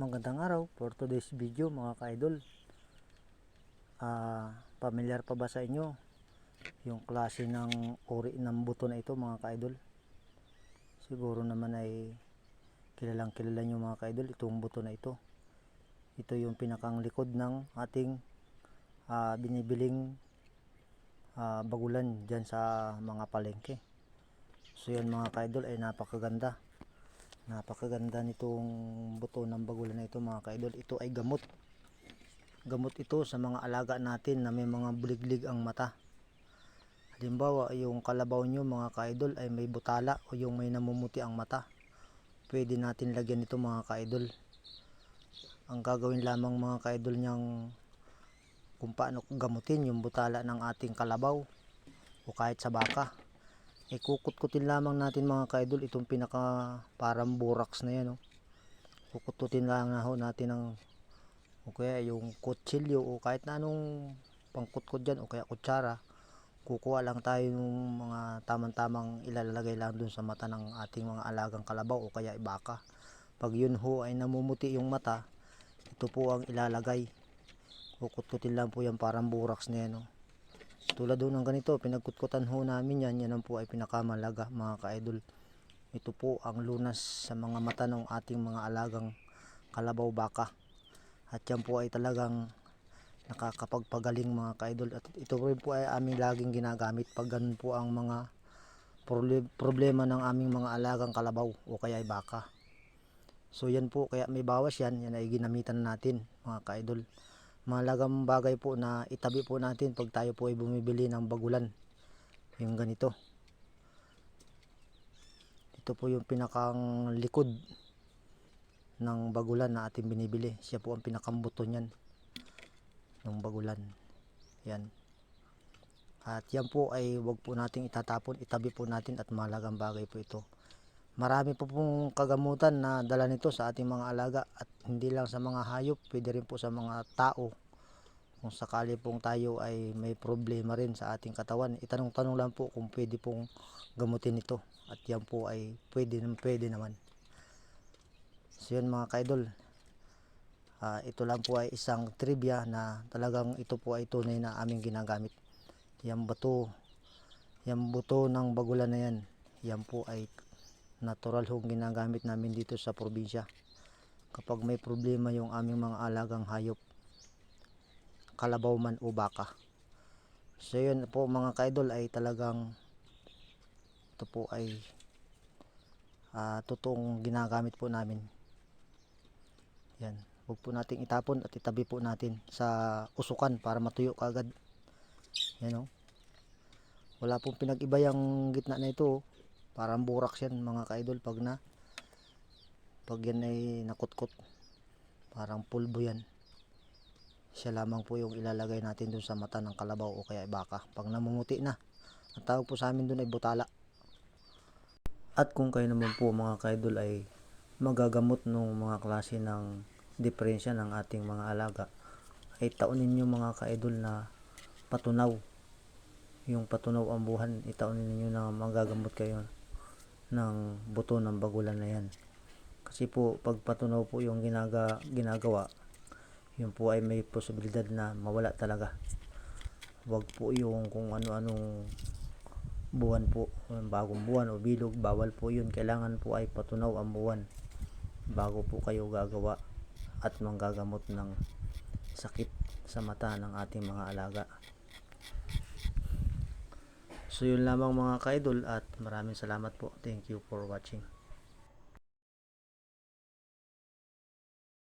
Magandang araw for today's video mga ka-idol. Ah, pamilyar pa ba sa inyo yung klase ng uri ng buto na ito mga ka-idol? Siguro naman ay kilalang kilala nyo mga ka-idol itong buto na ito. Ito yung pinakang likod ng ating ah, binibiling ah, bagulan dyan sa mga palengke. So yan mga ka-idol ay napakaganda napakaganda nitong buto ng bagulan na ito mga kaidol. Ito ay gamot. Gamot ito sa mga alaga natin na may mga buliglig ang mata. Halimbawa yung kalabaw nyo mga kaidol ay may butala o yung may namumuti ang mata. Pwede natin lagyan ito mga kaidol. Ang gagawin lamang mga kaidol niyang kung paano gamutin yung butala ng ating kalabaw o kahit sa baka ikukutkutin lamang natin mga kaidol itong pinaka parang borax na yan oh. kukutkutin lang na ho natin ng o kaya yung kutsilyo o kahit na anong pangkutkot dyan o kaya kutsara kukuha lang tayo ng mga tamang-tamang ilalagay lang dun sa mata ng ating mga alagang kalabaw o kaya ibaka pag yun ho ay namumuti yung mata ito po ang ilalagay kukutkutin lang po yan parang borax na yan oh. Tulad ho ng ganito, pinagkutkutan ho namin yan. Yan po ay pinakamalaga mga ka-idol. Ito po ang lunas sa mga mata ng ating mga alagang kalabaw baka. At yan po ay talagang nakakapagpagaling mga ka-idol. At ito rin po ay aming laging ginagamit pag ganun po ang mga proble- problema ng aming mga alagang kalabaw o kaya ay baka. So yan po, kaya may bawas yan. Yan ay ginamitan natin mga ka-idol malagang bagay po na itabi po natin pag tayo po ay bumibili ng bagulan. Yung ganito. Ito po yung pinakang likod ng bagulan na ating binibili. Siya po ang pinakambuto niyan ng bagulan. Yan. At yan po ay wag po nating itatapon itabi po natin at malagang bagay po ito. Marami po pong kagamutan na dala nito sa ating mga alaga at hindi lang sa mga hayop, pwede rin po sa mga tao. Kung sakali pong tayo ay may problema rin sa ating katawan, itanong-tanong lang po kung pwede pong gamutin ito. At yan po ay pwede, pwede naman. So yun mga kaidol, ah, ito lang po ay isang trivia na talagang ito po ay tunay na aming ginagamit. Yan bato, yan buto ng bagulan na yan, yan po ay natural hong ginagamit namin dito sa probinsya kapag may problema yung aming mga alagang hayop kalabaw man o baka. So yun po mga kaidol ay talagang ito po ay ah, totoong ginagamit po namin. Yan. Huwag po nating itapon at itabi po natin sa usukan para matuyo kagad yan o wala pong pinag-iba yung gitna na ito oh. Parang buraks yan mga kaidol pag na pag yan ay nakutkot parang pulbo yan. Siya lamang po yung ilalagay natin dun sa mata ng kalabaw o kaya baka. Pag namumuti na ang tawag po sa amin dun ay butala. At kung kayo naman po mga kaidol ay magagamot ng mga klase ng diferensya ng ating mga alaga ay taunin nyo mga kaidol na patunaw. Yung patunaw ang buhan itaunin ninyo na magagamot kayo ng buto ng bagulan na yan kasi po pag patunaw po yung ginaga, ginagawa yun po ay may posibilidad na mawala talaga wag po yung kung ano-anong buwan po bagong buwan o bilog bawal po yun kailangan po ay patunaw ang buwan bago po kayo gagawa at manggagamot ng sakit sa mata ng ating mga alaga So yun lamang mga ka-idol at maraming salamat po. Thank you for watching.